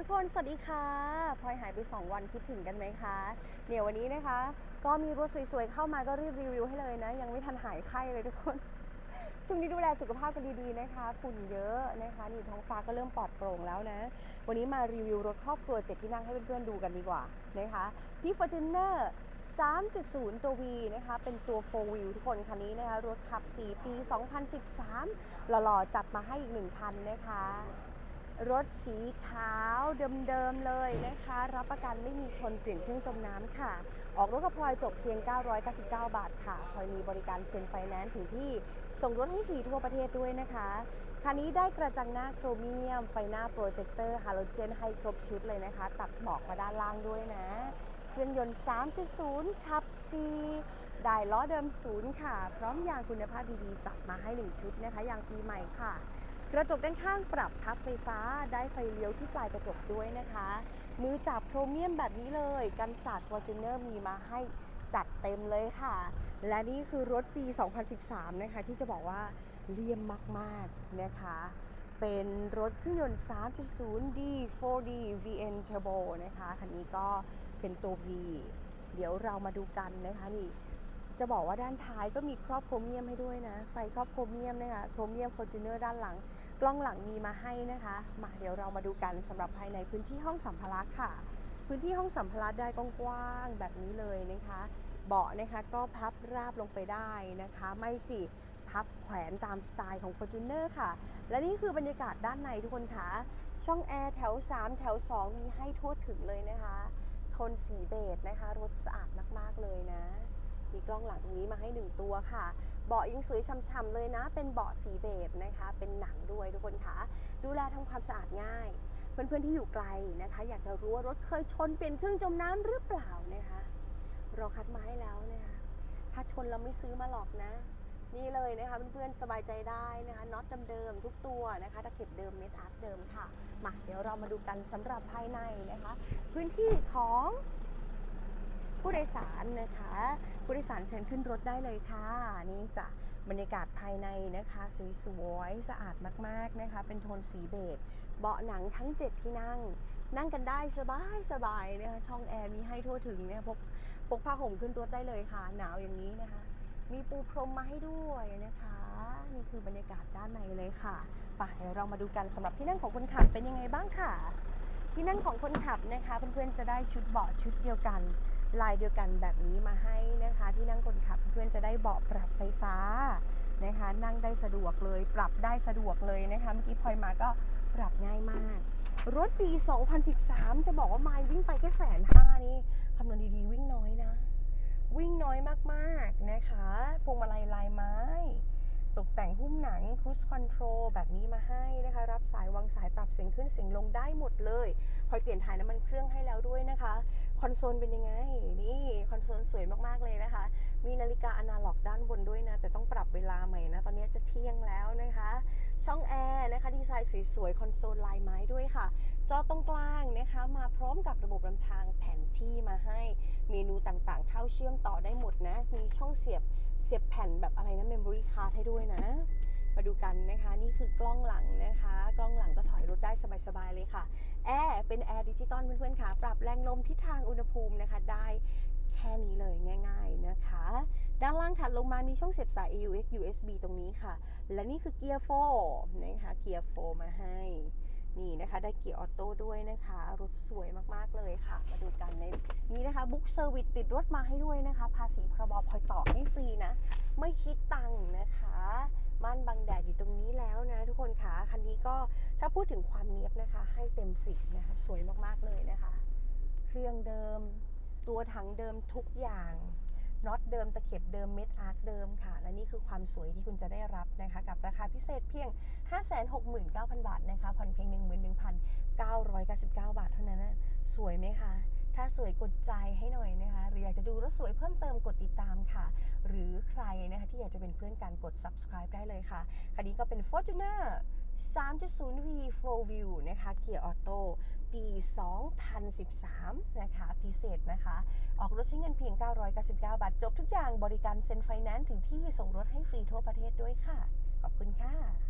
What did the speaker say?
ทุกคน สวัสดีค่ะพลอยหายไป 2 วันคิดถึงกันไหมคะเดี๋ยววันนี้นะคะ ก็มีรถสวยๆ เข้ามาก็รีบรีวิวให้เลยนะ ยังไม่ทันหายไข้เลยทุกคน ช่วงนี้ดูแลสุขภาพกันดีๆนะคะ ฝุ่นเยอะนะคะ นี่ท้องฟ้าก็เริ่มปลอดโปร่งแล้วนะ วันนี้มารีวิวรถครอบครัวเจ็ดที่นั่งให้เพื่อนๆดูกันดีกว่านะคะพี่ Fortuner 3.0 ตัว V นะคะ เป็นตัว 4 wheel ทุกคนคันนี้นะคะ รถขับ 4 ปี 2013 หล่อๆ จัดมาให้อีกหนึ่งคันนะคะ รถสีขาวเดิมๆเลยนะคะ รับประกันไม่มีชนเปลี่ยนเครื่องจมน้ำค่ะ ออกรถกับพลอยจบเพียง 999 บาทค่ะพลอยมีบริการเซ็นไฟแนนซ์ถึงที่ส่งรถให้ฟรีทั่วประเทศด้วยนะคะคันนี้ได้กระจังหน้าโครเมียม ไฟหน้าโปรเจคเตอร์ฮาโลเจนให้ครบชุดเลยนะคะ ตัดเบอกมาด้านล่างด้วยนะ เครื่องยนต์ 3.0 ขับ C ได้ล้อเดิมศูนย์ค่ะ พร้อมยางคุณภาพดีๆ จัดมาให้ 1 ชุดนะคะ ยางปีใหม่ค่ะ กระจกด้านข้างปรับพับไฟฟ้าได้ไฟเลี้ยวที่ปลายกระจกด้วยนะคะ มือจับโครเมียมแบบนี้เลย กันศาสตร์ Fortuner มีมาให้จัดเต็มเลยค่ะ และนี่คือรถปี 2013 นะคะ ที่จะบอกว่าเลี่ยมมากๆนะคะ เป็นรถเครื่องยนต์ 3.0D 4D VN Turbo นะคะ คันนี้ก็เป็นตัว V เดี๋ยวเรามาดูกันนะคะนี่จะบอกว่าด้านท้ายก็มีครอบโครเมียมให้ด้วยนะ ไฟครอบโครเมียมนะคะ โครเมียม Fortuner ด้านหลัง กล้องหลังมีมาให้นะคะมาเดี๋ยวเรามาดูกันสำหรับภายในพื้นที่ห้องสัมภาระค่ะ พื้นที่ห้องสัมภาระได้กว้างๆแบบนี้เลยนะคะ เบาะนะคะก็พับราบลงไปได้นะคะ ไม่สิพับแขวนตามสไตล์ของ Fortuner ค่ะ และนี่คือบรรยากาศด้านในทุกคนคะช่องแอร์แถว 3 แถว 2 มีให้ทั่วถึงเลยนะคะโทนสีเบจนะคะ รถสะอาดมาก ๆ เลยนะ มีกล้องหลังตรงนี้มาให้ 1 ตัวค่ะ เบาะยังสวยช่ำๆเลยนะ เป็นเบาะสีเบจนะคะ เป็นหนังด้วยทุกคนคะดูแลทำความสะอาดง่าย เพื่อนๆที่อยู่ไกลนะคะ อยากจะรู้ว่ารถเคยชนเปลี่ยนเครื่องจมน้ำหรือเปล่านะคะเราคัดมาให้แล้วนะคะถ้าชนเราไม่ซื้อมาหรอกนะ นี่เลยนะคะเพื่อนๆสบายใจได้นะคะน็อตเดิมๆทุกตัวนะคะตะเข็บเดิมเม็ดอาร์ตเดิมค่ะมาเดี๋ยวเรามาดูกันสำหรับภายในนะคะ พื้นที่ของ ผู้โดยสารนะคะ ผู้โดยสารเชิญขึ้นรถได้เลยค่ะ นี่จะบรรยากาศภายในนะคะสวยๆสะอาดมากๆนะคะ เป็นโทนสีเบจเบาะหนังทั้ง 7 ที่นั่ง นั่งกันได้สบายสบายๆนะคะช่องแอร์มีให้ทั่วถึงเนี่ยพกพกผ้าห่มขึ้นรถได้เลยค่ะ หนาวอย่างนี้นะคะ มีปูพรมมาให้ด้วยนะคะ นี่คือบรรยากาศด้านในเลยค่ะไปเดี๋ยวเรามาดูกันสำหรับที่นั่งของคนขับเป็นยังไงบ้างค่ะ ที่นั่งของคนขับนะคะเพื่อนๆจะได้ชุดเบาะชุดเดียวกัน ลายเดียวกันแบบนี้มาให้นะคะที่นั่งคนขับเพื่อนจะได้เบาะปรับไฟฟ้านะคะนั่งได้สะดวกเลย ปรับได้สะดวกเลยนะคะเมื่อกี้พลอยมาก็ปรับง่ายมาก รถปี 2013 จะบอกว่าไมล์วิ่งไปแค่แสนห้านี่คำนวณดีๆวิ่งน้อยนะ วิ่งน้อยมากๆนะคะพวงมาลัยลายไม้ ตกแต่งหุ้มหนังครู i คอนโทรลแบบนี้มาให้นะคะ รับสายวางสายปรับเสียงขึ้นเสียงลงได้หมดเลยพลอยเปลี่ยนถ่ายน้ำมันเครื่องให้แล้วด้วยนะคะ คอนโซลเป็นยังไง นี่คอนโซลสวยมากๆเลยนะคะ มีนาฬิกาอนาล็อกด้านบนด้วยนะ แต่ต้องปรับเวลาใหม่นะ ตอนนี้จะเที่ยงแล้วนะคะ ช่องแอร์นะคะ ดีไซน์สวยๆ คอนโซลลายไม้ด้วยค่ะ จอตรงกลางนะคะ มาพร้อมกับระบบนำทางแผนที่มาให้ เมนูต่างๆ เข้าเชื่อมต่อได้หมดนะ มีช่องเสียบเสียบแผ่นแบบอะไรนะ memory card ให้ด้วยนะ มาดูกันนะคะ นี่คือกล้องหลังนะคะ กล้องหลังก็ถอยรถได้สบายๆเลยค่ะ แอร์เป็นแอร์ดิจิตอลเพื่อนๆค่ะ ปรับแรงลมทิศทางอุณหภูมินะคะ ได้แค่นี้เลยง่าย ๆนะคะ ด้านล่างถัดลงมามีช่องเสียบสาย AUX USB ตรงนี้ค่ะ และนี่คือเกียร์โฟนะคะเกียร์โฟมาให้ นี่นะคะได้เกียร์ออโต้ด้วยนะคะ รถสวยมากๆเลยค่ะ มาดูกันในนี้นะคะบุ๊กเซอร์วิสติดรถมาให้ด้วยนะคะ ภาษีพรบพลอยต่อให้ฟรีนะ ไม่คิดตังค์นะคะม่านบังแดดอยู่ตรงนี้แล้วนะ ทุกคนค่ะคันนี้ก็ถ้าพูดถึงความเนียบนะคะ ให้เต็มสิบนะคะสวยมากๆเลยนะคะ เครื่องเดิม ตัวถังเดิมทุกอย่าง น็อตเดิมตะเข็บเดิมเม็ดอาร์คเดิมค่ะ และนี่คือความสวยที่คุณจะได้รับนะคะกับราคาพิเศษเพียง 569,000 บาทนะคะผ่อนเพียง 11,999 บาทเท่านั้นนะสวยไหมคะถ้าสวยกดใจให้หน่อยนะคะ หรืออยากจะดูรถสวยเพิ่มเติมกดติดตามค่ะ หรือใครนะคะที่อยากจะเป็นเพื่อนกันกด subscribe ได้เลยค่ะคันนี้ก็เป็น Fortuner 3.0V 4 View นะคะเกียร์ออโต้ปี 2013 นะคะพิเศษนะคะ ออกรถใช้เงินเพียง 999 บาท จบทุกอย่างบริการเซ็นไฟแนนซ์ถึงที่ส่งรถให้ฟรีทั่วประเทศด้วยค่ะ ขอบคุณค่ะ